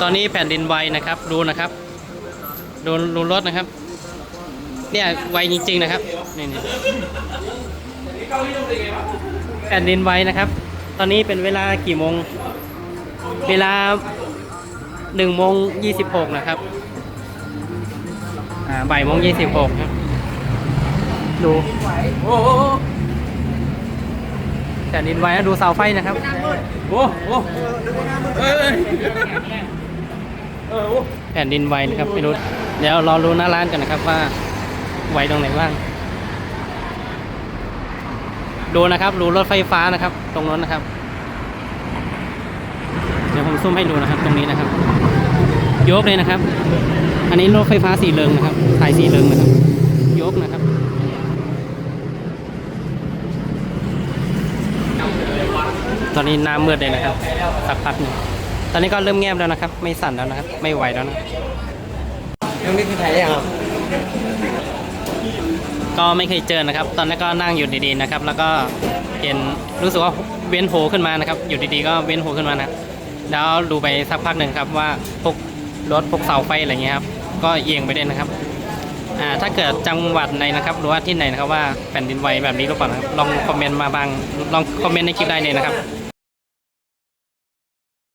ตอนนี้แผ่นดินไหวนะครับ ดูนะครับ ดูดูรถนะครับ เนี่ยไหวจริง ๆ นะครับนี่นี่แผ่นดินไหวนะครับ ตอนนี้เป็นเวลากี่โมง เวลาหนึ่งโมงยี่สิบหกนะครับอ่าบ่ายโมงยี่สิบหกครับ ดู โอ้ ผ่นดินไหวนะดูเสาไฟนะครับ โอ้โหเอ้ยเออโอ้แผ่นดินไหวนะครับไม่รู้เดี๋ยวรอรู้หน้าร้านกันนะครับว่าไหวตรงไหนบ้าง ดูนะครับรูรถไฟฟ้านะครับ ตรงนั้นนะครับ เดี๋ยวผมซูมให้ดูนะครับ ตรงนี้นะครับ ยกเลยนะครับ อันนี้รถไฟฟ้าสีเหลืองนะครับสายสีเหลืองนะครับ ยกนะครับ ตอนนี้น้ำมืดเลยนะครับสักพักหนึ่งตอนนี้ก็เริ่มแงบแล้วนะครับ ไม่สั่นแล้วนะครับ ไม่ไหวแล้วนะยังไม่เคยถ่ายยังครับก็ไม่เคยเจอนะครับ ตอนนั้นก็นั่งอยู่ดีๆนะครับ แล้วก็เห็นรู้สึกว่าเว้นโผล่ขึ้นมานะครับ อยู่ดีๆก็เว้นโผล่ขึ้นมานะครับแล้วดูไปสักพักหนึ่งครับว่าพวกรถพวกเสาไฟอะไรเงี้ยครับ ก็เอียงไปด้วยนะครับอ่าถ้าเกิดจังหวัดไหนนะครับหรือว่าที่ไหนนะครับว่าแผ่นดินไหวแบบนี้หรือเปล่านะครับลองคอมเมนต์มาบางลองคอมเมนต์ในคลิปได้เลยนะครับ